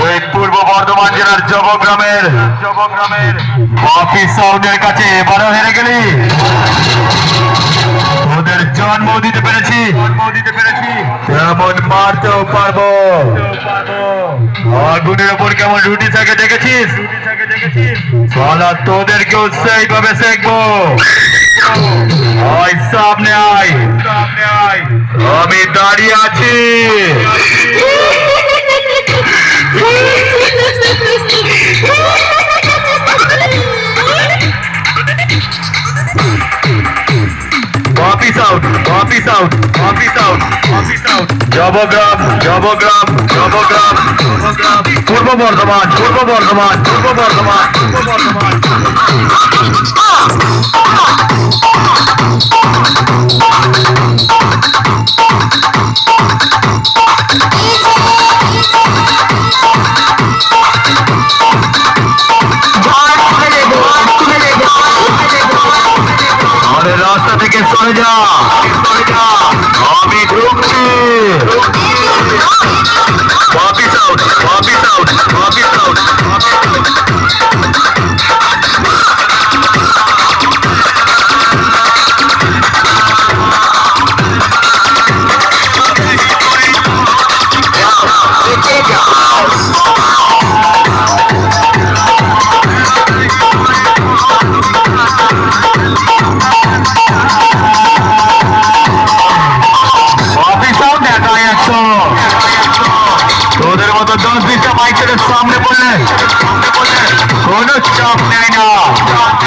বর্ধমান জেলার জবগ্রামের জবগ্রামের অফিস সাউন্ডের কাছে এবারও হেরে গেলি। ওদের জন্ম দিতে পেরেছি। জন্ম দিতে পেরেছি তেমন মারতেও পারব। আগুনের ওপর কেমন রুটি থাকে দেখেছিস? বলা তোদেরকেও সেইভাবে শিখব আয় সামনে আয় সামনে আয়। আমি দাঁড়িয়ে আছি। Out office out office out office out জবগ্রাম জবগ্রাম জবগ্রাম জবগ্রাম Purba Bardhaman পূর্ব বর্ধমান পূর্ব বর্ধমান পূর্ব বর্ধমান আমাদের রাস্তা থেকে চলে যা চলে যা सामने बोले। सामने बोले दोनों चौक नैना।